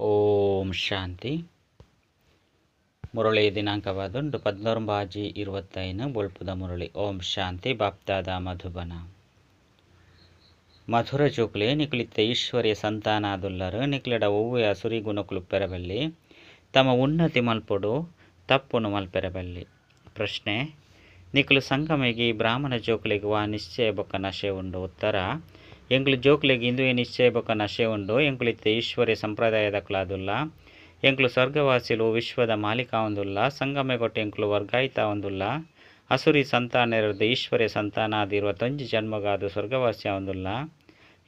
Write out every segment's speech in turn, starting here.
ಓಂ ಶಾಂತಿ. ಮುರಳಿ ದಿನಾಂಕವಾದುಂಟು ಪದ್ನೊಂಬಾಜಿ ಇರುವತ್ತೈನ ಬೊಳ್ಪುದ ಮುರಳಿ. ಓಂ ಶಾಂತಿ, ಬಾಪ್ತಾದ ಮಧುಬನ. ಮಧುರ ಜೋಕ್ಲೆ ನಿಕ್ಲಿತ್ತ ಈಶ್ವರ್ಯ ಸಂತಾನಾದುಲ್ಲರು, ನಿಕ್ಲೆಡ ಒವ್ವೆಯ ಸುರಿಗುಣಕುಲು ಪೆರಬಲ್ಲಿ ತಮ್ಮ ಉನ್ನತಿ ಮಲ್ಪೊಡು, ತಪ್ಪುನು ಮಲ್ಪೆರಬಲ್ಲಿ. ಪ್ರಶ್ನೆ, ನಿಕ್ಲು ಸಂಗಮಿಗೆ ಬ್ರಾಹ್ಮಣ ಜೋಕುಲೆಗೆ ವಾ ನಿಶ್ಚಯ ಬೊಕ್ಕ ನಶೆ ಉಂಡು ಉತ್ತರ ಎಂಕ್ಲು ಜೋಕ್ಲೆಗ್ ಇಂದುವೆ ನಿಶ್ಚಯ ಬೊಕ ನಶೆ ಉಂಡು. ಎಂಕ್ಲಿತ್ತ ಈಶ್ವರ್ಯ ಸಂಪ್ರದಾಯದ ಕ್ಲಾದುಲ್ಲ. ಎಂಕ್ಲು ಸ್ವರ್ಗವಾಸಿಲು ವಿಶ್ವದ ಮಾಲೀಕ ಒಂದುಲ್ಲ ಸಂಗಮೆ ಕೊಟ್ಟು ಎಂಕ್ಲು ವರ್ಗಾಯಿತ ಒಂದುಲ್ಲ ಅಸುರಿ ಇರೋದು ಈಶ್ವರ್ಯ ಸಂತಾನಾದಿರುವ ತೊಂಜಿ ಜನ್ಮಗಾದು ಸ್ವರ್ಗವಾಸಿ ಒಂದುಲ್ಲ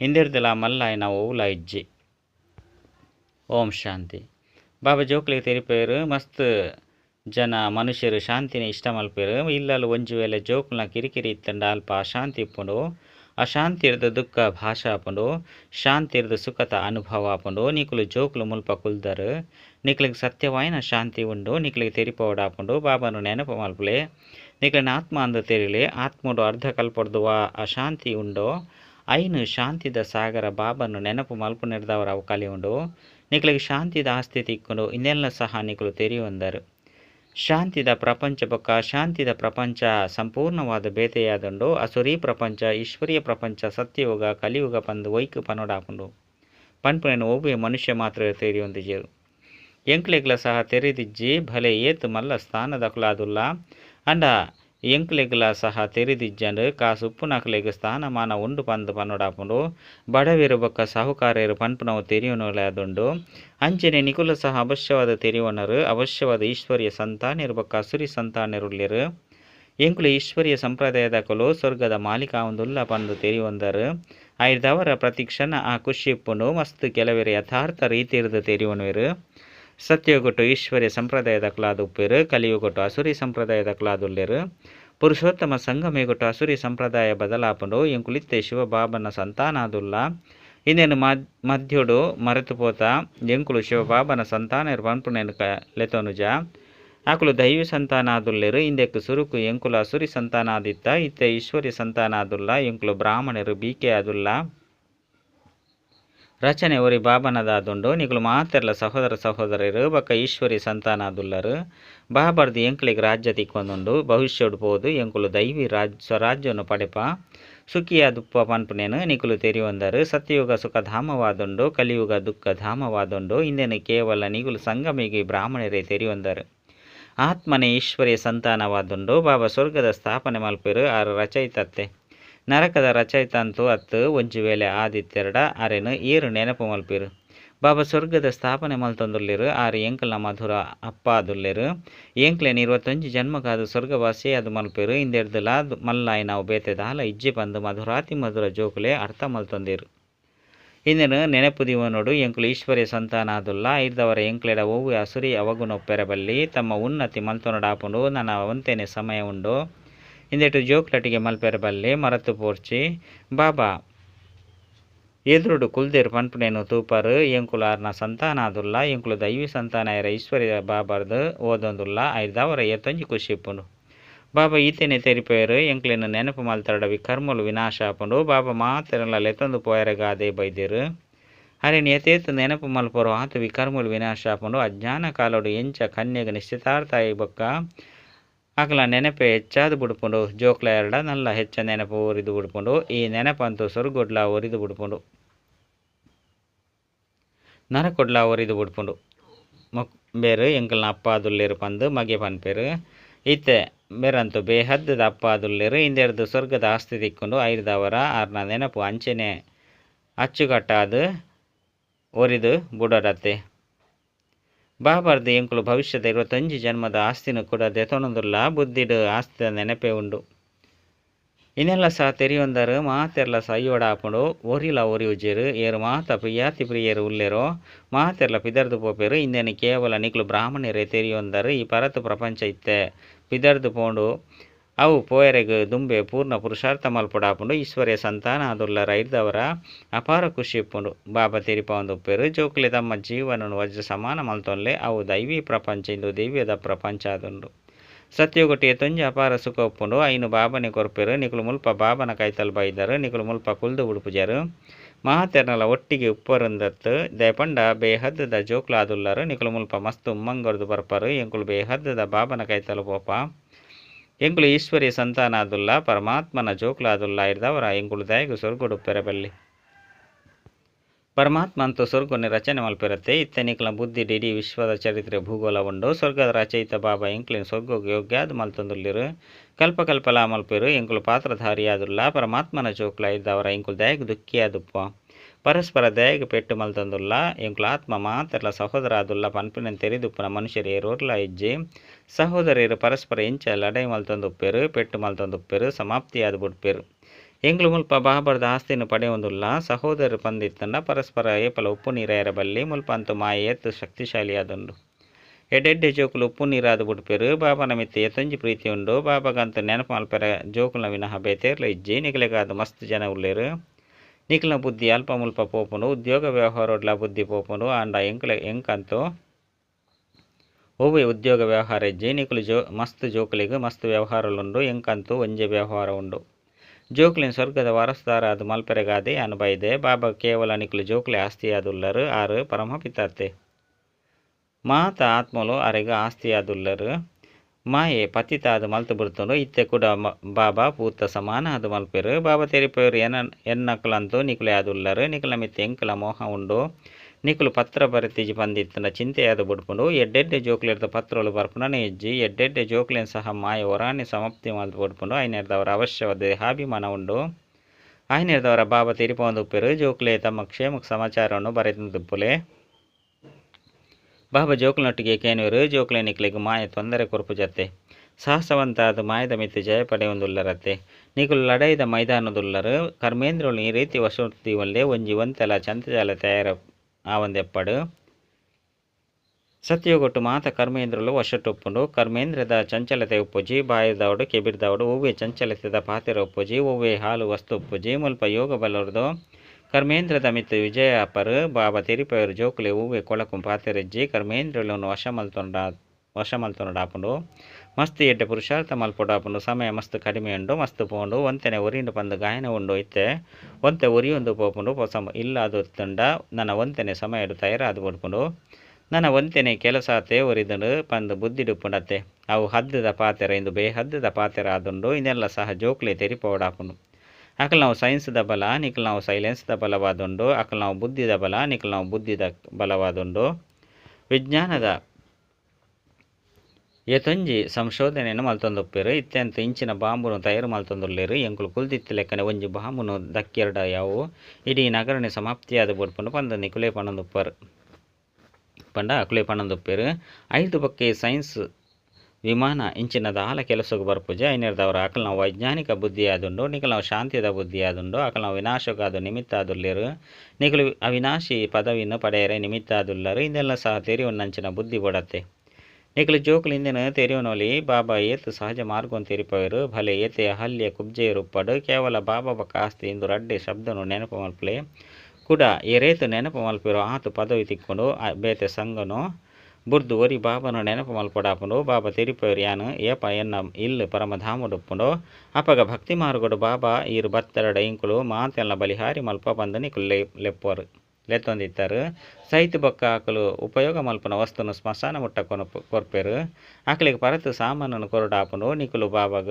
ಹಿಂದಿರ್ದಲ ಮಲ್ಲಾಯನ ಓವುಲ ಇಜ್ಜಿ. ಓಂ ಶಾಂತಿ. ಬಾಬಾ ಜೋಕ್ಲಿಗೆ ತೆರಿಪೇರು, ಮಸ್ತ್ ಜನ ಮನುಷ್ಯರು ಶಾಂತಿನ ಇಷ್ಟ ಮಲ್ಪೇರು ಇಲ್ಲಲು ಒಂಜು ವೇಳೆ ಜೋಕ್ನ ಕಿರಿಕಿರಿ ಇತ್ತಂಡ ಅಲ್ಪ ಶಾಂತಿ ಇಪ್ಪುಂಡು ಅಶಾಂತಿ ಇರ್ದ ದುಃಖ ಭಾಷಾ ಆಪುಂಡು ಶಾಂತಿ ಇರ್ದ ಸುಖತ ಅನುಭವ ಆಪುಂಡು ನಿಕುಲು ಜೋಕುಲು ಮುಲ್ಪ ಕುಲ್ದರು ನಿಕ್ಲಿಗೆ ಸತ್ಯವಾಯಿನ ಶಾಂತಿ ಉಂಡು, ನಿಕ್ಲಿಗೆ ತೆರಿಪೋಡ ಆಪುಂಡು ಬಾಬನು ನೆನಪು ಮಲ್ಪಲೆ. ನಿಕ್ಲಿನ ಆತ್ಮ ಅಂದ ತೆರಿಲೆ, ಆತ್ಮಡು ಅರ್ಧ ಕಲ್ಪಡ್ದುವ ಅಶಾಂತಿ ಉಂಡೋ. ಐನು ಶಾಂತಿದ ಸಾಗರ ಬಾಬನ್ನು ನೆನಪು ಮಲ್ಪ ನಿರ್ದವರ ಅವಕಾಲಿ ಉಂಡು. ನಿಕ್ಲಿಗೆ ಶಾಂತಿದ ಆಸ್ತಿ ತಿಕ್ಕೊಂಡು ಇನ್ನೆಲ್ಲ ಸಹ ನಿಕ್ಲು ತೆರಿಯೊಂದರು. ಶಾಂತಿದ ಪ್ರಪಂಚ ಬೊಕ್ಕ, ಶಾಂತಿದ ಪ್ರಪಂಚ, ಸಂಪೂರ್ಣವಾದ ಬೇತೆಯಾದಂಡು, ಅಸುರಿ ಪ್ರಪಂಚ, ಈಶ್ವರೀಯ ಪ್ರಪಂಚ, ಸತ್ಯಯುಗ, ಕಲಿಯುಗ ಪಂದು ಒಯ್ಕು ಪನೋಡಾಪುಂಡು ಪನ್ಪುನೇನು ಒಬ್ಬ ಮನುಷ್ಯ ಮಾತ್ರ ತೆರಿಯೊಂದಿಜೇರು ಎಂಕ್ಲೆಗ್ಲ ಸಹ ತೆರೆದಿಜ್ಜಿ, ಭಲೆ ಏತ್ ಮಲ್ಲ ಸ್ಥಾನದ ಕುಲಾದುಲ್ಲ ಅಂಡ ಎಂಕ್ಲೆಗ್ಲ ಸಹ ತೆರೆದಿಜ್ಜಂಡು ಕಾಸು ಉಪ್ಪುನಕ್ಲೆಗ್ ಸ್ಥಾನಮಾನ ಉಂಡು ಪಂದ್ ಪನ್ನೊಡಾಪುಂಡು. ಬಡವೇರು ಬೊಕ್ಕ ಸಾಹುಕಾರರು ಪನ್ಪುನವು ತೆರೆಯುನುಲಾದುಂಡು ಅಂಚನೆ ನಿಕುಲ ಸಹ ಅವಶ್ಯವಾದ ತೆರೆಯುವನರು, ಅವಶ್ಯವಾದ ಈಶ್ವರ್ಯ ಸಂತಾನರು ಬೊಕ್ಕ ಅಸುರಿ ಸಂತಾನಿರುಳ್ಳಿರು ಎಂಕುಲು ಈಶ್ವರ್ಯ ಸಂಪ್ರದಾಯದ ಕೊಲು ಸ್ವರ್ಗದ ಮಾಲೀಕ ಒಂದುಲ್ಲ ಪಂದು ತೆರಿಯೊಂದರು ಆಯ್ದವರ ಪ್ರತಿ ಕ್ಷಣ ಆ ಖುಷಿ ಮಸ್ತ್ ಕೆಲವೇರು ಯಥಾರ್ಥ ರೀತಿಯಿರ್ದು ತೆರಿಯೋನುವೆರು ಸತ್ಯಗೊಟ್ಟು ಈಶ್ವರ್ಯ ಸಂಪ್ರದಾಯದ ಕ್ಲಾದು ಉಪ್ಪೇರು, ಕಲಿಯುಗೊಟ್ಟು ಅಸುರಿ ಸಂಪ್ರದಾಯದ ಕ್ಲಾದುಲ್ಲೆರು ಪುರುಷೋತ್ತಮ ಸಂಗಮೇಗೊಟ್ಟು ಅಸುರಿ ಸಂಪ್ರದಾಯ ಬದಲಾಪುಂಡು, ಎಂಕುಲಿತ್ತೆ ಶಿವಬಾಬನ ಸಂತಾನಾದುಲ್ಲ ಇನ್ನೇನು ಮಧ್ಯುಡು ಮರೆತು ಪೋತ ಎಂಕುಲು ಶಿವಬಾಬನ ಸಂತಾನ ಪಂಪುನೇನು ಕ, ಲೆತೋನುಜ. ಆಕುಲು ದೈವಿ ಸಂತಾನಾದುಲ್ಲೆರು ಇಂದೆಕ್ಕು ಸುರುಕು ಎಂಕುಲು ಅಸುರಿ ಸಂತಾನಾದಿತ್ತ, ಇತ್ತೆ ಈಶ್ವರಿ ಸಂತಾನಾದುಲ್ಲ ಎಂಕುಲು ಬ್ರಾಹ್ಮಣರು ಬೀಕೆ ಆದುಲ್ಲ ರಚನೆ ಒರಿ ಬಾಬನದಾದುಂಡು ನಿಕುಲು ಮಾತೆರ್ಲ ಸಹೋದರ ಸಹೋದರರು ಬೊಕ್ಕ ಈಶ್ವರಿ ಸಂತಾನಾದುಲ್ಲರು. ಬಾಬರ್ದು ಎಂಕ್ಲಿಗೆ ರಾಜ್ಯ ತಿಕ್ಕೊಂದುಂಡು, ಭವಿಷ್ಯಡು ಪೋದು ಎಂಕುಲು ದೈವಿ ರಾಜ್, ಸ್ವರಾಜ್ಯವನ್ನು ಪಡೆಪ. ಸುಖಿಯ ದುಪ್ಪ ಪನ್ಪುನೇನು ನಿಕುಲು ತೆರಿಯೊಂದರು. ಸತ್ಯಯುಗ ಸುಖ ಧಾಮವಾದುಂಡು ಕಲಿಯುಗ ದುಃಖ ಧಾಮವಾದುಂಡು ಇಂದೇನು ಕೇವಲ ನಿಗುಲು ಸಂಗಮಿಗೆ ಬ್ರಾಹ್ಮಣರೇ ತೆರಿಯೊಂದರು. ಆತ್ಮನೇ ಈಶ್ವರಿಯ ಸಂತಾನವಾದುಂಡು, ಬಾಬಾ ಸ್ವರ್ಗದ ಸ್ಥಾಪನೆ ಮಲ್ಪಿರು, ಆರು ರಚಯಿತತ್ತೆ. ನರಕದ ರಚಯಿತ ಅಂತೂ ಅತ್ತು, ಒಂಜಿ ವೇಳೆ ಆದಿತ್ಯರಡ ಅರೆನು ಈರು ನೆನಪು ಮಲ್ಪಿರು. ಬಾಬಾ ಸ್ವರ್ಗದ ಸ್ಥಾಪನೆ ಮಲ್ತೊಂದುಲ್ಲೆರು ಆರು ಎಂಕಲ್ನ ಮಧುರ ಅಪ್ಪ ಆದುಲ್ಲೆರು ಎಂಕ್ಲೆನ್ ಇರುವತ್ತೊಂಜಿ ಸ್ವರ್ಗವಾಸಿ ಅದು ಮಲ್ಪೆರು. ಇಂದೆರ್ದುಲ ಮಲ್ಲಾಯಿ ನಾವು ಬೇತೆದಾಲ ಇಜ್ಜಿ ಬಂದು ಮಧುರಾತಿ ಮಧುರ ಜೋಕುಲೆ ಅರ್ಥ ಮಲ್ತೊಂದಿರು. ಇಂದಿನ ನೆನಪು ದಿವನೋಡು ಎಂಕುಲು ಈಶ್ವರ್ಯ ಸಂತಾನ ಆದುಲ್ಲ. ಇದ್ದವರ ಎಂಕ್ಲೆಡ ಒವ್ವು ಅಸುರಿ ಅವಗುನೊಪ್ಪೆರಬಲ್ಲಿ, ತಮ್ಮ ಉನ್ನತಿ ಮಲ್ತೊನಡಾಪುಂಡು ನನ್ನ ಒಂತೆನೆ ಸಮಯ ಉಂಡು. ಇಂದೆಟು ಜೋಕ್ಲಟಿಗೆ ಮಲ್ಪೆರಬಲ್ಲಿ ಮರತು ಪೋರ್ಚಿ, ಬಾಬಾ, ಎದುರುಡು ಕುಲ್ದೇರ್ ಪನ್ಪುನೇನು ತೂಪರು ಎಂಕುಲು ಸಂತಾನ ಸಂತಾನಾದುಲ್ಲ ಎಂಕುಲು ದೈವಿ ಸಂತಾನ ಇರ ಈಶ್ವರ್ಯ ಬಾಬಾರ್ದು, ಓದೊಂದುಲ್ಲ, ಐದಾವರ ಖುಷಿ ಇಪ್ಪುಂಡು ಬಾಬಾ ಈತೆನೆ ತೆರಿಪೇರು ಎಂಕ್ಲೆನು ನೆನಪು ಮಲ್ತರಡವಿ ವಿಕರ್ಮಲು ವಿನಾಶ ಆಪುಂಡು ಬಾಬಾ ಮಾತೆರಲ ಲೆತ್ತೊಂದು ಪೋಯರಗಾದೆ ಬೈದಿರು. ಅರೆನ್ ಎತೇತು ನೆನಪು ಮಲ್ಪರು ಆತು ವಿಕರ್ಮಲು ವಿನಾಶ ಆಪುಂಡು ಅಜ್ಞಾನ ಕಾಲೋಡು ಎಂಚ ಕನ್ಯೆಗ ನಿಶ್ಚಿತಾರ್ಥ ಬೊಕ್ಕ ಆಕಲ ನೆನಪೆ ಹೆಚ್ಚಾದ್ ಬಿಡ್ಕೊಂಡು ಜೋಕ್ಲ ಎರಡ ನಲ್ಲ ಹೆಚ್ಚ ನೆನಪು ಒರಿದು ಬಿಡ್ಕೊಂಡು ಈ ನೆನಪಂತು ಸೊರ್ಗೊಡ್ಲ ಒರಿದು ಬಿಡ್ಕೊಂಡು ನರಕೊಡ್ಲ ಒರಿದು ಬಿಡ್ಕೊಂಡು ಮೊಕ್ ಬೇರು ಎಂಕಲ್ನ ಅಪ್ಪ ಅದುಲ್ಲೇರು ಪಂದು ಮಗೆ ಪನ್ಪೇರು. ಇತ್ತೆ ಬೇರಂತೂ ಬೇಹದ್ದದ ಅಪ್ಪ ಅದುಲ್ಲೇರು ಇಂದೆರ್ದು ಸ್ವರ್ಗದ ಆಸ್ತಿ ತಿಕ್ಕೊಂಡು ಐರ್ದವರ ಆರ್ನ ನೆನಪು ಅಂಚೆನೆ ಅಚ್ಚುಕಟ್ಟಾದ ಒರಿದು ಬುಡಡತ್ತೆ ಬಾಬಾರ್ದು ಎಂಕುಲು ಭವಿಷ್ಯದ ಇರುವತ್ತೊಂಜಿ ಜನ್ಮದ ಆಸ್ತಿನೂ ಕೂಡ ದೆತೊನೊಂದುಲ್ಲ ಬುದ್ಧಿಡು ಆಸ್ತಿದ ನೆನಪೇ ಉಂಡು. ಇನ್ನೆಲ್ಲ ಸಹ ತೆರಿಯೊಂದರು, ಮಾತೆರ್ಲ ಸೈಯೋಡ ಆಪುಂಡು ಒರಿಲ ಒರಿ ಉಜ್ಜೇರು ಏರು ಮಾತ ಪ್ರಿಯಾತಿ ಪ್ರಿಯರು ಉಲ್ಲೆರೋ, ಮಾತೆರ್ಲ ಪಿದರ್ದು ಪೋಪೇರು, ಇಂದೇನು ಕೇವಲ ನಿಕ್ಲು ಬ್ರಾಹ್ಮಣರೇ ತೆರಿಯೊಂದರು, ಈ ಪರತು ಪ್ರಪಂಚ ಇತ್ತೆ. ಪಿದರ್ದು ಪೋಂಡು ಅವು ಪೋಯರೆಗೆ ದುಂಬೆ ಪೂರ್ಣ ಪುರುಷಾರ್ಥ ಮಲ್ಪಡಾಪುಂಡು, ಈಶ್ವರ್ಯ ಸಂತಾನ ಅದುಲ್ಲ ರೈದವರ ಅಪಾರ ಖುಷಿ ಇಪ್ಪುಂಡು. ಬಾಬಾ ತೆರಿಪ ಒಂದು ಉಪ್ಪೇರು, ಜೋಕುಲೆ ತಮ್ಮ ಜೀವನ ವಜ್ರ ಸಮಾನ ಮಲ್ತೊಲ್ಲೆ ಅವು ದೈವಿ ಪ್ರಪಂಚ ಇಂದು ದಿವ್ಯದ ಪ್ರಪಂಚ ಅದುಂಡು ಸತ್ಯಗೊಟ್ಟಿ ತೊಂಜಿ ಅಪಾರ ಸುಖ ಉಪ್ಪುಂಡು ಐನು ಬಾಬನೆ ಕೊರ್ಪೆರು ನಿಕುಲು ಮುಲ್ಪ ಬಾಬನ ಕೈತಲ್ ಬೈದರು ನಿಕುಲು ಮುಲ್ಪ ಕುಲ್ದು ಉಡುಪುಜರು ಮಹಾತೆರ್ನಲ ಒಟ್ಟಿಗೆ ಉಪ್ಪರಂದತ್ತು ದಯಪಂಡ ಬೇಹದ್ದದ ಜೋಕ್ಲಾದುಲ್ಲರು ನಿಕುಲು ಮುಲ್ಪ ಮಸ್ತು ಉಮ್ಮಂಗೊರ್ದು ಬರ್ಪರು ಎಂಕುಲು ಬೇಹದ್ದದ ಬಾಬನ ಕೈತಲು ಪೋಪ. ಎಂಕುಲು ಈಶ್ವರಿ ಸಂತಾನಾದುಲ್ಲ, ಪರಮಾತ್ಮನ ಜೋಕ್ಲಾದುಲ್ಲ, ಇರ್ದವರ ಎಂಕುಲು ದಯಗು ಸೊರ್ಗುಡು ಪೆರಬಲ್ಲಿ. ಪರಮಾತ್ಮ ಅಂತೂ ಸ್ವರ್ಗವನ್ನು ರಚನೆ ಮಲ್ಪಿರುತ್ತೆ. ಇತ್ತನಿಕಲ ಬುದ್ಧಿ ಡಿಡಿ ವಿಶ್ವದ ಚರಿತ್ರೆ ಭೂಗೋಲ ಉಂಡು. ಸ್ವರ್ಗದ ರಚಯಿತ ಬಾಬಾ ಎಂಕ್ಲಿನ ಸ್ವರ್ಗೋಗ ಯೋಗ್ಯ ಅದು ಮಲ್ತೊಂದುಲ್ಲಿರು ಕಲ್ಪ ಕಲ್ಪಲ ಮಲ್ಪಿರು. ಎಂಕುಲು ಪಾತ್ರಧಾರಿಯಾದುಲ್ಲ. ಪರಮಾತ್ಮನ ಜೋಕ್ಲ ಇದ್ದವರ ಎಂಕುಲು ದಯಗು ದುಃಖಿಯಾದುಪ್ಪ. ಪರಸ್ಪರ ದಯಗೆ ಪೆಟ್ಟು ಮಲ್ತೊಂದುಲ್ಲ. ಎಂಕ್ಲ ಆತ್ಮ ಮಾತರ್ಲ ಸಹೋದರ ಅದುಲ್ಲ ಪನ್ಪಿನ ತೆರೆದುಪ್ಪನ ಮನುಷ್ಯರು ಏರೋರ್ಲ ಇಜ್ಜಿ. ಸಹೋದರಿಯರು ಪರಸ್ಪರ ಇಂಚ ಲಡೈ ಮಲ್ತಂದುಪ್ಪೇರು, ಪೆಟ್ಟು ಮಲ್ತಂದುಪ್ಪೇರು ಸಮಾಪ್ತಿಯಾದ ಬಿಡ್ಪೆರು ಎಂಗ್ಲು ಮುಲ್ಪ ಬಾಬರ್ದ ಆಸ್ತಿಯನ್ನು ಪಡೆಯೊಂದುಲ್ಲ ಸಹೋದರರು ಪಂದಿತ್ತಂಡ ಪರಸ್ಪರ ಏಪಲ ಉಪ್ಪು ನೀರ ಬಲ್ಲಿ ಮುಲ್ಪ ಅಂತು ಮಾಯ ಎತ್ತು ಶಕ್ತಿಶಾಲಿಯಾದುಂಡು. ಎಡೆಡ್ಡೆ ಜೋಕುಲು ಉಪ್ಪು ನೀರಾದ ಬಿಡ್ಪೆರು ಬಾಬನ ಮಿತ್ತೆ ಎತ್ತೊಂಜಿ ಪ್ರೀತಿ ಉಂಡು ಬಾಬಗಂತ ನೆನಪು ಮಲ್ಪೆರ ಜೋಕುಲ ವಿನಃ ಬೇತೇರ್ಲ ಇಜ್ಜಿ. ನಿಗಲೆಗಾದ ಮಸ್ತ್ ಜನ ಉಳ್ಳೇರು ನಿಖಿಲ ಬುದ್ಧಿ ಅಲ್ಪ ಮುಲ್ಪ ಪೋಪುನು ಉದ್ಯೋಗ ವ್ಯವಹಾರಡ್ಲ ಬುದ್ಧಿ ಪೋಪುನು ಆಂಡ ಎಂಕ್ಲೆ ಎಂಕಂತು ಓವೆ ಉದ್ಯೋಗ ವ್ಯವಹಾರ ಇಜ್ಜಿ ನಿಖಲು ಜೋ ಮಸ್ತ್ ಜೋಕುಲಿಗೆ ಮಸ್ತ್ ವ್ಯವಹಾರಲುಂಡು ಎಂಕಂತು ಒಂಜೆ ವ್ಯವಹಾರ ಉಂಡು ಜೋಕ್ಲಿನ ಸ್ವರ್ಗದ ವಾರಸ್ದಾರ ಅದು ಮಲ್ಪೆರೆಗಾದೆ ಅನುಭವಿದೆ ಬಾಬಾ ಕೇವಲ ನಿಕ್ಲು ಜೋಕ್ಲೆ ಆಸ್ತಿಯಾದುಲ್ಲರು ಆರು ಪರಮಪಿತಾತೆ ಮಾತ ಆತ್ಮಲು ಅರೆಗ ಆಸ್ತಿಯಾದುಲ್ಲರು ಮಾಯೆ ಅದು ಮಲ್ತು ಬಿಡ್ತುಂಡು. ಇತ್ತೆ ಕೂಡ ಮ- ಬಾಬಾ ಪೂತ ಸಮಾನ ಅದು ಮಲ್ಪೆರು. ಬಾಬಾ ತೆರಿಪೇರು ಎನ್ನ ಎನ್ನಕ್ಲಂತೂ ನಿಕ್ಲೆ ಆದುಲ್ಲರು. ನಿಕ್ಲ ಮಿತ್ತೆ ಎಂಕುಲ ಮೋಹ ಉಂಡು. ನಿಕುಲು ಪತ್ರ ಬರೆತಿಜಿ ಬಂದಿತ್ತನ ಚಿಂತೆಯಾದ ಬುಡ್ಪುಂಡು. ಎಡ್ಡೆಡ್ಡೆ ಜೋಕ್ಲಿರ್ದ ಪತ್ರಗಳು ಬರ್ಪುನನೆ ಇಜ್ಜಿ ಎಡ್ಡೆಡ್ಡೆ ಜೋಕ್ಲೇನ್ ಸಹ ಮಾಯ ಹೊರಾಣಿ ಸಮಾಪ್ತಿ ಮಲ್ತು ಬುಡ್ಪುಂಡು. ಐನೇರ್ದವರ ಅವಶ್ಯವಾದ ಹಾಭಿಮಾನ ಉಂಡು. ಐನೇರ್ದವರ ಬಾಬಾ ತಿರಿಪೊಂದುಪ್ಪೆರು ಜೋಕ್ಲೆ ತಮ್ಮ ಕ್ಷೇಮಕ್ಕೆ ಸಮಾಚಾರವನ್ನು ಬರೆದುಪ್ಪುಲೆ ಬಾಬಾ ಜೋಕ್ಲನೊಟ್ಟಿಗೆ ಜೋಕುಲೆ ನಿಕ್ಲೆಗೆ ಮಾಯ ತೊಂದರೆ ಕೊರಪು ಜತೆ. ಸಾಹಸವಂತಾದ ಮಾಯದ ಮಿತಿ ಜಯ ಪಡೆಯೊಂದುಲ್ಲರತ್ತೆ ನಿಕುಲು ಲಡೈದ ಮೈದಾನದುಲ್ಲರು. ಕರ್ಮೇಂದ್ರಳು ಈ ರೀತಿ ವಸತಿ ಒಲ್ಲೆ ಒಂಜಿ ಒಂತೆಲ ಚಂತಜಾಲ ತಯಾರ ಆವಂದೆಪ್ಪಡು ಸತ್ಯಗೊಟ್ಟು ಮಾತ ಕರ್ಮೇಂದ್ರಲು ವಶಟೊಪ್ಪುಂಡು. ಕರ್ಮೇಂದ್ರದ ಚಂಚಲತೆ ಉಪ್ಪುಜಿ ಬಾಯದವಡು ಕೆಬಿರ್ದವಡು. ಹೂವೆ ಚಂಚಲತೆದ ಪಾತೆರ ಉಪ್ಪುಜಿ ಹೂವೆ ಹಾಲು ವಸ್ತು ಉಪ್ಪುಜಿ ಮುಲ್ಪ ಯೋಗ ಬಲ್ಲರ್ದು ಕರ್ಮೇಂದ್ರದ ಮಿತ್ತು ವಿಜಯ ಅಪರ್ ಬಾಬಾ ತಿರಿಪಯರು ಜೋಕುಲೆ ಹೂವೆ ಕೊಳಕು ಪಾತೆರಜ್ಜಿ ಕರ್ಮೇಂದ್ರలను ವಶ ಮಲ್ತೊಂಡ ವಶ ಮಲ್ತೊಂಡಾಪುಂಡು ಮಸ್ತ್ ಎಡ್ಡೆ ಪುರುಷಾರ್ಥ ಮಲ್ಪೊಡಾಪುಂಡು ಸಮಯ ಮಸ್ತ್ ಕಡಿಮೆ ಉಂಡು, ಮಸ್ತ್ ಪೋಂಡು. ಒಂತೆನೆ ಒರಿಂಡು ಪಂದು ಗಾಯನ ಉಂಡು ಇತ್ತೆ. ಒಂತೆ ಒರಿಯೊಂದು ಪೋಪುಂಡು. ಸಮ ಇಲ್ಲ ಅದು ತಂಡ ನನ್ನ ಒಂತೆನೆ ಸಮಯ ತಯಾರಾದು ಬಡ್ಪುಂಡು ನನ್ನ ಒಂತೆನೆ ಕೆಲಸ ಆತೆ ಒರಿದುಂಡು ಪಂದು ಬುದ್ಧಿಡುಪ್ಪುಂಡತ್ತೆ ಅವು ಹದ್ದದ ಪಾತೆರ ಇಂದು ಬೇಹದ್ದದ ಪಾತೆರ ಆದುಂಡು ಇನ್ನೆಲ್ಲ ಸಹ ಜೋಕ್ಲೆ ತೆರಿಪೋಡಾಪುಂಡು ಅಕಲ್ ನಾವು ಸೈನ್ಸ್ದ ಬಲ, ನಿಕಲ್ ನಾವು ಸೈಲೆನ್ಸ್ದ ಬಲವಾದುಂಡು, ಅಕಲ್ ನಾವು ಬುದ್ಧಿದ ಬಲ, ನಿಕಲ್ ನಾವು ಬುದ್ಧಿದ ಬಲವಾದುಂಡು. ವಿಜ್ಞಾನದ ಏತೊಂಜಿ ಸಂಶೋಧನೆಯನ್ನು ಮಲ್ತೊಂದುಪ್ಪೆರು. ಇತ್ತೆಂತ ಇಂಚಿನ ಬಾಂಬುನು ತಯಾರು ಮಲ್ತೊಂದುಲ್ಲೆರು ಎಂಕುಲು ಕುಲ್ದಿತ್ತ ಲೆಕ್ಕನೆ ಒಂಜಿ ಬಾಂಬುನು ದಕ್ಕೆರಡ ಯಾವು. ಇಡೀ ನಗರನೆ ಸಮಾಪ್ತಿಯಾದ ಬುಡ್ಪುಂಡು ಪಂದ ನಿಕುಲೆ ಪಣಂದುಪ್ಪರು ಪಂಡ ಅಕುಲೆ ಪಣಂದುಪ್ಪೆರು ಐದು ಬಕ್ಕೆ ಸೈನ್ಸ್ ವಿಮಾನ ಇಂಚಿನದ ದಾಲ ಕೆಲಸಕ್ಕೆ ಬರ್ಪುಜೆ. ಅಕಲ್ ನಾವು ವೈಜ್ಞಾನಿಕ ಬುದ್ಧಿ ಆದುಂಡು ನಿಖಲ ಶಾಂತಿದ ಬುದ್ಧಿ ಆದುಂಡು ಅಕಲ್ ನಾವು ವಿನಾಶಕ್ಕಾದ ನಿಮಿತ್ತ ಆದುಲ್ಲೇರು ನಿಖಲು ಅವಿನಾಶಿ ಪದವಿಯನ್ನು ಪಡೆಯರೆ ನಿಮಿತ್ತ ಆದುಲ್ಲರು ಇದೆಲ್ಲ ಸಹ ತೆರಿವನ್ನಂಚಿನ ಬುದ್ಧಿ ಬಡತ್ತೆ. ನಿಖಲು ಜೋಕುಲು ಇಂದಿನ ತೆರಿವನೊಲಿ ಬಾಬಾ ಏತ್ ಸಹಜ ಮಾರ್ಗವನ್ನು ತೆರಿಪವರು. ಭಲೆ ಏತೆ ಹಲ್ಯ ಕುಬ್ಜೆಯರು ರುಪ್ಪಡು, ಕೇವಲ ಬಾಬಾ ಬಕ್ಕ ಆಸ್ತಿ ಇಂದು ರಡ್ಡೆ ಶಬ್ದನು ನೆನಪು ಮಲ್ಪಲೆ. ಕೂಡ ಎರೇತು ನೆನಪು ಮಲ್ಪಿರೋ ಆತು ಪದವಿ ತಿಕ್ಕೊಂಡು ಬೇತೆ ಸಂಗನು ಬುರ್ದು ಒರಿ ಬಾಬನು ನೆನಪು ಮಲ್ಪಡಾಪುಂಡು ಬಾಬಾ ತೆರಿಪವರು ಯಾನು ಏಪ ಎನ್ನ ಇಲ್ಲು ಪರಮಧಾಮುಡುಪ್ಪುಂಡು. ಅಪಗ ಭಕ್ತಿ ಮಾರುಗಡು ಬಾಬಾ, ಈರು ಬತ್ತರಡ ಇಂಕುಲು ಮಾತೆಲ್ಲ ಬಲಿಹಾರಿ ಮಲ್ಪ ಬಂದು ನಿಕುಲು ಲೆ, ಲೆಪ್ಪರು, ಲೆತ್ತೊಂದಿತ್ತರು. ಸೈತು ಬೊಕ್ಕ ಆಕಲು ಉಪಯೋಗ ಮಲ್ಪನ ವಸ್ತುನು ಸ್ಮಶಾನ ಮುಟ್ಟ ಕೊನ ಕೊರ್ಪೆರು. ಆಕಲಿಗೆ ಪರತು ಸಾಮಾನನ್ನು ಕೊರಡಾಪುಂಡು ನಿಕುಲು ಬಾಬಾಗ.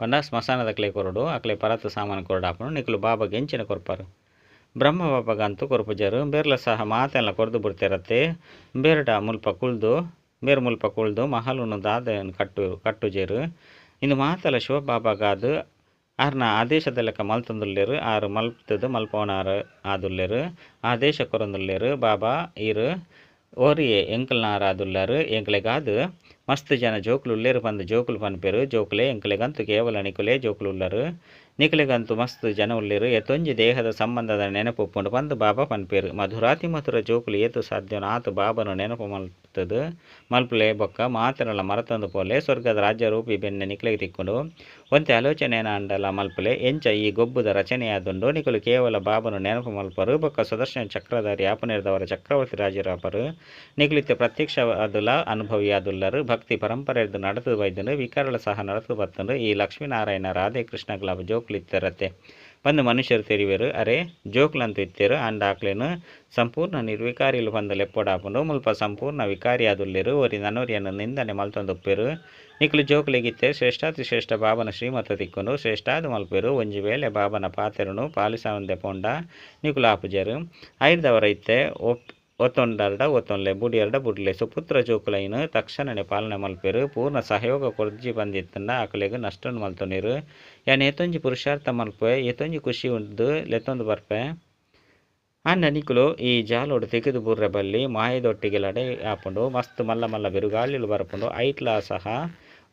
ಪಂಡ ಸ್ಮಶಾನದ ಕ್ಲೆ ಕೊರಡು ಆಕಲಿಗೆ ಪರತು ಸಾಮಾನು ಕೊರಡಾಪುಂಡು ನಿಕುಲು ಬಾಬಾಗೆ ಎಂಚಿನ ಕೊರ್ಪರು. ಬ್ರಹ್ಮ ಅಂತೂ ಕೊರ್ಪುಜರು, ಬೇರ್ಲ ಸಹ ಮಾತೆಲ್ಲ ಕೊರ್ದು ಬಿಡ್ತಿರತ್ತೆ. ಬೇರ್ಡ ಮುಲ್ಪ ಕುಳ್ದು, ಬೇರ್ ಮುಲ್ಪ ಕುಳ್ದು ಮಹಲುನು ದಾದೆಯನ್ನು ಕಟ್ಟು, ಕಟ್ಟುಜೇರು. ಇನ್ನು ಮಾತೆಲ್ಲ ಶಿವಬಾಬಾಗಾದು ಆರ್ನ ಆದೇಶದ ಲೆಕ್ಕ ಮಲ್ತೊಂದುಲ್ಲೆರು, ಆರು ಮಲ್ತದು ಮಲ್ಪೋನಾರು ಆದುಲ್ಲೆರು. ಆದೇಶ ಕೊರಂದುಲ್ಲೇರು, ಬಾಬಾ ಇರು. ಓರಿಯೇ ಎಂಕಲ್ನಾರ ಆದುಲ್ಲರು, ಎಂಕ್ಲೆಗಾದು. ಮಸ್ತ್ ಜನ ಜೋಕುಲು ಉಲ್ಲೇರು ಬಂದು ಜೋಕುಲು ಪನ್ಪೇರು, ಜೋಕುಲೆ ಎಂಕಲೆಗಂತೂ ಕೇವಲ ನಿಕುಲೆ ಜೋಕುಲು ಉಲ್ಲರು ನಿಕಲೆಗಂತೂ ಮಸ್ತ್ ಜನ ಉಳ್ಳಿರು ಎತ್ತೊಂಜಿ ದೇಹದ ಸಂಬಂಧದ ನೆನಪು ಪುಂಡು. ಬಂದು ಬಾಬಾ ಪನ್ಪೇರು. ಮಧುರಾತಿ ಮಧುರ ಜೋಕುಲು ಏತು ಸಾಧ್ಯನ ಆತು ಬಾಬನು ನೆನಪು ಮಲ್ತದು ಮಲ್ಪಲೆ ಬೊಕ್ಕ ಮಾತ್ರಲ್ಲ ಮರತಂದು ಪೋಲೆ, ಸ್ವರ್ಗದ ರಾಜ್ಯ ರೂಪಿ ಬೆನ್ನೆ ನಿಕ್ಲೆಗೆ ತಿಕ್ಕೊಂಡು, ಒಂತೆ ಆಲೋಚನೆನ ಅಂಡಲ ಮಲ್ಪುಲೆ ಎಂಚ ಈ ಗೊಬ್ಬುದ ರಚನೆಯಾದುಂಡು, ನಿಕಲು ಕೇವಲ ಬಾಬನು ನೆನಪು ಮಲ್ಪರು, ಬೊಕ್ಕ ಸುದರ್ಶನ ಚಕ್ರಧಾರಿ ಆಪನಿರದವರ ಚಕ್ರವರ್ತಿ ರಾಜರಾಪರು ಅದುಲ ಅನುಭವಿ ಆದುಲ್ಲರು ಭಕ್ತಿ ಪರಂಪರೆ ನಡೆದು ಬೈದನು ವಿಕಾರಳ ಸಹ ನಡೆದು ಬತ್ತನು ಈ ಲಕ್ಷ್ಮೀನಾರಾಯಣ ರಾಧೆ ಕೃಷ್ಣಗಳ ಜೋಕುಲಿತ್ತರತ್ತೆ. ಬಂದು ಮನುಷ್ಯರು ತೆರಿವೆರು ಅರೆ, ಜೋಕ್ಲಂತ ಇತ್ತೇರು. ಅಂಡ ಆಕ್ಲೇನು ಸಂಪೂರ್ಣ ನಿರ್ವಿಕಾರಿಲು ಬಂದ ಲೆಪ್ಪೊಡಾಪುಂಡು ಮುಲ್ಪ ಸಂಪೂರ್ಣ ವಿಕಾರಿ ಆದುಲ್ಲೆರು ಒರಿ ನನೋರಿಯನ್ನು ನಿಂದನೆ ಮಲ್ತೊಂದುಪ್ಪೆರು. ನಿಕ್ಲು ಜೋಕ್ಲಿಗಿತ್ತೆ. ಶ್ರೇಷ್ಠಾತಿ ಶ್ರೇಷ್ಠ ಬಾಬನ ಶ್ರೀಮತ ತಿಕ್ಕುಂಡು ಶ್ರೇಷ್ಠಾದ ಮಲ್ಪೆರು. ಒಂಜಿ ವೇಳೆ ಬಾಬನ ಪಾತೆರನು. ಪಾಲಿಸಾವಂದೆ ಪೋಂಡ. ನಿಕುಲು ಆಪುಜರು ಐದವರ ಇತ್ತೆ. ಒಪ್ ಒತ್ತೊಂಡರ್ಡ ಬುಡಿ ಬುಡಿಯರ್ಡ ಬುಡ್ಲೆ ಸುಪುತ್ರ ಜೋಕುಲೈನು ತಕ್ಷಣನೆ ಪಾಲನೆ ಮಲ್ಪೆರು. ಪೂರ್ಣ ಸಹಯೋಗ ಕೊರ್ಜಿ ಬಂದಿತ್ತಂಡ ಆಕಲೆಗ್ ನಷ್ಟನ್ ಮಲ್ತೊನಿರು ಯಾನ್ ಏತೊಂಜಿ ಪುರುಷಾರ್ಥ ಮಲ್ಪೆ, ಏತೊಂಜಿ ಖುಷಿ ಉಂಡು ಲೆತ್ತೊಂದು ಬರ್ಪೆ. ಆ ನನಿಕುಲು ಈ ಜಾಲೋಡು ತೆಗೆದು ಬುರ್ರೆ ಬಲ್ಲಿ ಮಾಯದೊಟ್ಟಿಗೆ ಲಡೆ ಆಪುಂಡು ಮಸ್ತ್ ಮಲ್ಲ ಮಲ್ಲ ಬಿರುಗಾಳಿಲು ಬರ್ಪುಂಡು ಐಟ್ಲಾ ಸಹ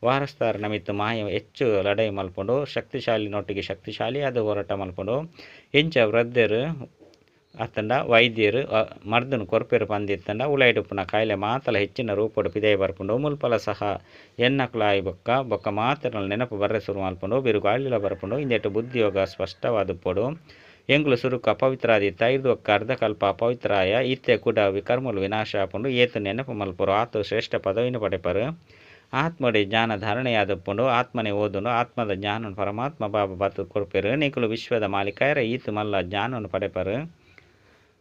ವಾರಸ್ತಾರ ನಮಿತ್ತು ಮಾಯ ಹೆಚ್ಚು ಲಡೈ ಮಲ್ಪುಂಡು, ಶಕ್ತಿಶಾಲಿ ಅದು ಹೋರಾಟ ಮಲ್ಪುಂಡು. ಇಂಚ ವೃದ್ಧರು ಅತ್ತಂಡ, ವೈದ್ಯರು ಮರ್ದನು ಕೊರ್ಪೆರು ಪಂದಿತ್ತಂಡ ಉಲೈಡುಪ್ಪುನ ಕಾಯಿಲೆ ಮಾತಲ ಹೆಚ್ಚಿನ ರೂಪಡು ಪಿದಯ ಬರ್ಪುಂಡು, ಮುಲ್ಪಲ ಸಹ ಎನ್ನಕ್ಲಾಯಿ ಬೊಕ್ಕ ಬೊಕ್ಕ ಮಾತ್ರ ನೆನಪು ಬರ್ರೆ ಸುರು ಮಲ್ಪುಂಡು ಬಿರುಗಾಳಿಲ ಬರ್ಪುಂಡು ಇಂದೆಟ್ಟು ಬುದ್ಧಿಯೋಗ ಸ್ಪಷ್ಟವಾದಪ್ಪಡು. ಎಂಗ್ಲು ಸುರುಕ ಅಪವಿತ್ರಾದಿತ್ತ ಐದು ಒಕ್ಕ ಅರ್ಧಕಲ್ಪ ಅಪವಿತ್ರಾಯ, ಇತ್ತೆ ಕೂಡ ವಿಕರ್ಮಲು ವಿನಾಶ ಆಪುಂಡು, ಏತು ನೆನಪು ಮಲ್ಪರು, ಆತು ಶ್ರೇಷ್ಠ ಪದವಿನ ಪಡೆಪರು. ಆತ್ಮಡಿ ಜ್ಞಾನ ಧಾರಣೆಯಾದಪ್ಪುಂಡು, ಆತ್ಮನೆ ಓದುನು, ಆತ್ಮದ ಜ್ಞಾನನು ಪರಮಾತ್ಮ ಬಾಬಾ ಬತ್ತು ಕೊರ್ಪೆರು ನಿಖಲು ವಿಶ್ವದ ಮಾಲೀಕರ ಈತು ಮಲ್ಲ ಜ್ಞಾನವನ್ನು ಪಡೆಪರು.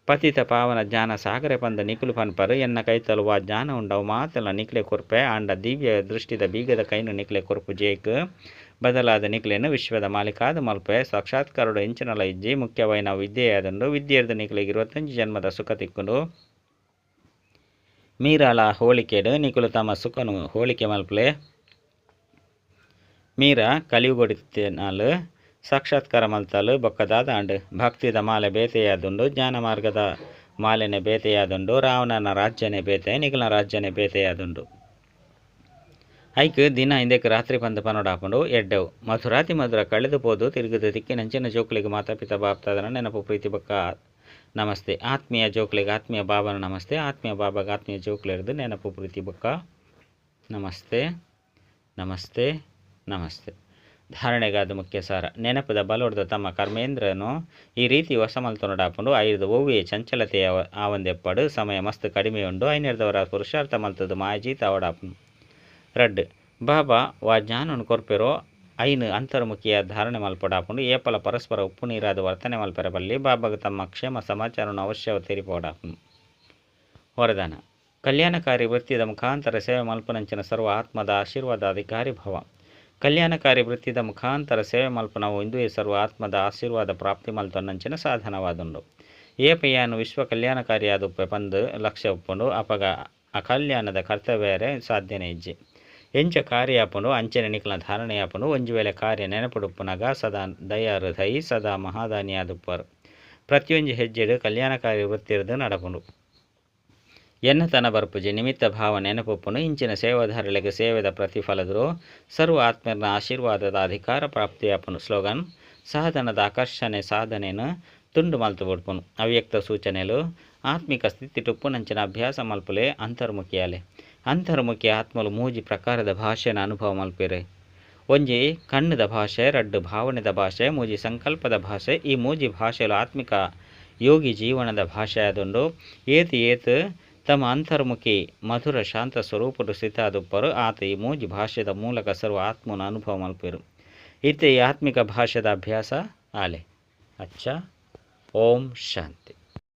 ಪತಿತ ಪಾವನ ಜ್ಞಾನ ಸಾಗರೆ ಪಂದ ನಿಕುಲು ಪನ್ಪರು ಎನ್ನ ಕೈತಲು ವಾ ಜ್ಞಾನ ಉಂಡವು ಮಾತಲ್ಲ ನಿಕ್ಲೆ ಕೊರ್ಪೆ, ಆಂಡ ದಿವ್ಯ ದೃಷ್ಟಿದ ಬೀಗದ ಕೈನು ನಿಕ್ಲೆ ಕೊರ್ಪು ಜೇಕ್. ಬದಲಾದ ನಿಕ್ಲೆಯನ್ನು ವಿಶ್ವದ ಮಾಲೀಕಾದ ಮಲ್ಪೆ, ಸಾಕ್ಷಾತ್ಕಾರಡು ಎಂಚಿನಲ ಇಜ್ಜಿ ಮುಖ್ಯವಾಯಿನ ವಿದ್ಯೆಯಾದಂಡು ವಿದ್ಯೆರ್ದ ನಿಕ್ಲೆಗೆ ಇರುವತ್ತಂಜು ಜನ್ಮದ ಸುಖ ತಿಕ್ಕುಂಡು. ಮೀರಾಲ ಹೋಳಿಕೆಡು ನಿಕುಲು ತಮ್ಮ ಸುಖನು ಹೋಳಿಕೆ ಮಲ್ಪಲೆ. ಮೀರ ಕಲಿಯುಗೊಡಿತಿನಾಲು ಸಾಕ್ಷಾತ್ಕಾರ ಮಲ್ತಲು ಬೊಕ್ಕದಾದ ಅಂಡ್ ಭಕ್ತಿದ ಮಾಲೆ ಬೇತೆಯಾದುಂಡು ಜ್ಞಾನ ಮಾರ್ಗದ ಮಾಲೆನೆ ಬೇತೆಯಾದುಂಡು ರಾವಣನ ರಾಜ್ಯನೇ ಬೇತೆ ನಿಖಿಲ ರಾಜ್ಯನೇ ಬೇತೆಯಾದುಂಡು. ಐಕ್ ದಿನ ಹಿಂದೆಕ್ಕೆ ರಾತ್ರಿ ಪಂದ ಪನೋಡಾಪುಂಡು ಎಡ್ಡೆವು. ಮಧುರಾತಿ ಮಧುರ ಕಳೆದು ಪೋದು ತಿರುಗದ ದಿಕ್ಕಿನಂಚಿನ ಜೋಕ್ಲಿಗೆ ಮಾತಾಪಿತ ಬಾಪ್ತಾದನ ನೆನಪು ಪ್ರೀತಿ ಬಕ್ಕ ನಮಸ್ತೆ. ಆತ್ಮೀಯ ಜೋಕ್ಲಿಗೆ ಆತ್ಮೀಯ ಬಾಬನ ನಮಸ್ತೆ. ಆತ್ಮೀಯ ಬಾಬಾಗ ಆತ್ಮೀಯ ಜೋಕ್ಲಿರ್ದು ನೆನಪು ಪ್ರೀತಿ ಬಕ್ಕ ನಮಸ್ತೆ. ನಮಸ್ತೆ. ನಮಸ್ತೆ. ಧಾರಣೆಗಾದ ಮುಖ್ಯ ಸಾರ. ನೆನಪದ ಬಲೋಡ್ದ ತಮ್ಮ ಕರ್ಮೇಂದ್ರನು ಈ ರೀತಿ ಹೊಸ ಮಲ್ತೊನಡಾಪುಂಡು ಐದು ಓವಿಯ ಚಂಚಲತೆಯ ಆವಂದೆಪ್ಪಡು ಸಮಯ ಮಸ್ತ್ ಕಡಿಮೆ ಉಂಡು, ಐನೆರ್ದವರ ಪುರುಷಾರ್ಥ ಮಲ್ತದು ಮಾಜಿ ಅವಡಾಪುಂಡು ರಡ್, ಬಾಬಾ ವಾ ಜ್ಞಾನನು ಕೊರ್ಪೆರೋ, ಐನು ಅಂತರ್ಮುಖಿಯ ಧಾರಣೆ ಮಲ್ಪಡಾಪುಂಡು ಏಪಲ ಪರಸ್ಪರ ಉಪ್ಪು ನೀರಾದ ವರ್ತನೆ ಮಲ್ಪೆರ ಬಲ್ಲಿ ಬಾಬಾಗ ತಮ್ಮ ಕ್ಷೇಮ ಸಮಾಚಾರವನ್ನು ಅವಶ್ಯ ತೆರಿಪೋಡಾಪುನು ವರದಾನ, ಕಲ್ಯಾಣಕಾರಿ ವೃತ್ತಿಯದ ಮುಖಾಂತರ ಸೇವೆ ಮಲ್ಪನಂಚಿನ ಸರ್ವ ಆತ್ಮದ ಆಶೀರ್ವಾದ ಅಧಿಕಾರಿ ಭವ. ಕಲ್ಯಾಣಕಾರಿ ವೃತ್ತಿದ ಮುಖಾಂತರ ಸೇವೆ ಮಲ್ಪನವು ಇಂದು ಹೆಸರು ಆತ್ಮದ ಆಶೀರ್ವಾದ ಪ್ರಾಪ್ತಿ ಮಲ್ತೊನ್ನಂಚಿನ ಸಾಧನವಾದುಂಡು ಏಪೆಯಾನು ವಿಶ್ವ ಕಲ್ಯಾಣಕಾರಿಯಾದ ಉಪ್ಪೆ ಪಂದು ಲಕ್ಷ್ಯ ಉಪ್ಪುಂಡು ಅಪಗ ಅಕಲ್ಯಾಣದ ಕರ್ತವ್ಯರೇ ಸಾಧ್ಯನೆ ಇಜ್ಜಿ. ಎಂಚ ಕಾರ್ಯಾಪುಂಡು ಅಂಚೆ ನಿಖಲ ಧಾರಣೆಯಾಪುಂಡು ಒಂಜಿ ವೇಳೆ ಕಾರ್ಯ ನೆನಪುಡುಪ್ಪುನಗ ಸದಾ ದಯಾರು ಹೃದಯಿ ಸದಾ ಮಹಾದಾನಿಯಾದುಪ್ಪರು. ಪ್ರತಿಯೊಂದು ಹೆಜ್ಜೆಡು ಕಲ್ಯಾಣಕಾರಿ ವೃತ್ತಿರದು ನಡಪುಂಡು. ಎನ್ನತನ ಬರ್ಪುಜಿ ನಿಮಿತ್ತ ಭಾವ ನೆನಪುಪ್ಪುನು, ಇಂಚಿನ ಸೇವಾಧಾರಳಿಗೆ ಸೇವೆದ ಪ್ರತಿಫಲದರು, ಸರ್ವ ಆತ್ಮರ್ನ ಆಶೀರ್ವಾದದ ಅಧಿಕಾರ ಪ್ರಾಪ್ತಿಯಾಪನು ಸ್ಲೋಗನ್, ಸಾಧನದ ಆಕರ್ಷಣೆ ಸಾಧನೆಯನ್ನು ತುಂಡು ಮಲ್ತು ಬಿಡ್ಪುನು. ಅವ್ಯಕ್ತ ಸೂಚನೆಲು, ಆತ್ಮಿಕ ಸ್ಥಿತಿ ಟುಪ್ಪುನಂಚಿನ ಅಭ್ಯಾಸ ಮಲ್ಪುಲೆ ಅಂತರ್ಮುಖಿಯಾಲೆ. ಅಂತರ್ಮುಖಿ ಆತ್ಮಲು ಮೂಜಿ ಪ್ರಕಾರದ ಭಾಷೆನ ಅನುಭವ ಮಲ್ಪಿರೆ. ಒಂಜಿ ಕಣ್ಣದ ಭಾಷೆ, ರಡ್ಡು ಭಾವನೆದ ಭಾಷೆ, ಮೂಜಿ ಸಂಕಲ್ಪದ ಭಾಷೆ, ಈ ಮೂಜಿ ಭಾಷೆಲು ಆತ್ಮಿಕ ಯೋಗಿ ಜೀವನದ ಭಾಷೆ ಆದುಂಡು, ಏತ್ ಏತು ತಮ್ಮ ಅಂತರ್ಮುಖಿ ಮಧುರ ಶಾಂತ ಸ್ವರೂಪಡು ಸ್ಥಿತಾದುಪ್ಪರು ಆತ ಈ ಮೂಜಿ ಭಾಷೆದ ಮೂಲಕ ಸರ್ವ ಆತ್ಮನ ಅನುಭವ ಮಲ್ಪಿರು. ಇತ್ತೆ ಈ ಆತ್ಮಿಕ ಭಾಷೆದ ಅಭ್ಯಾಸ ಆಲೆ. ಅಚ್ಚ. ಓಂ ಶಾಂತಿ.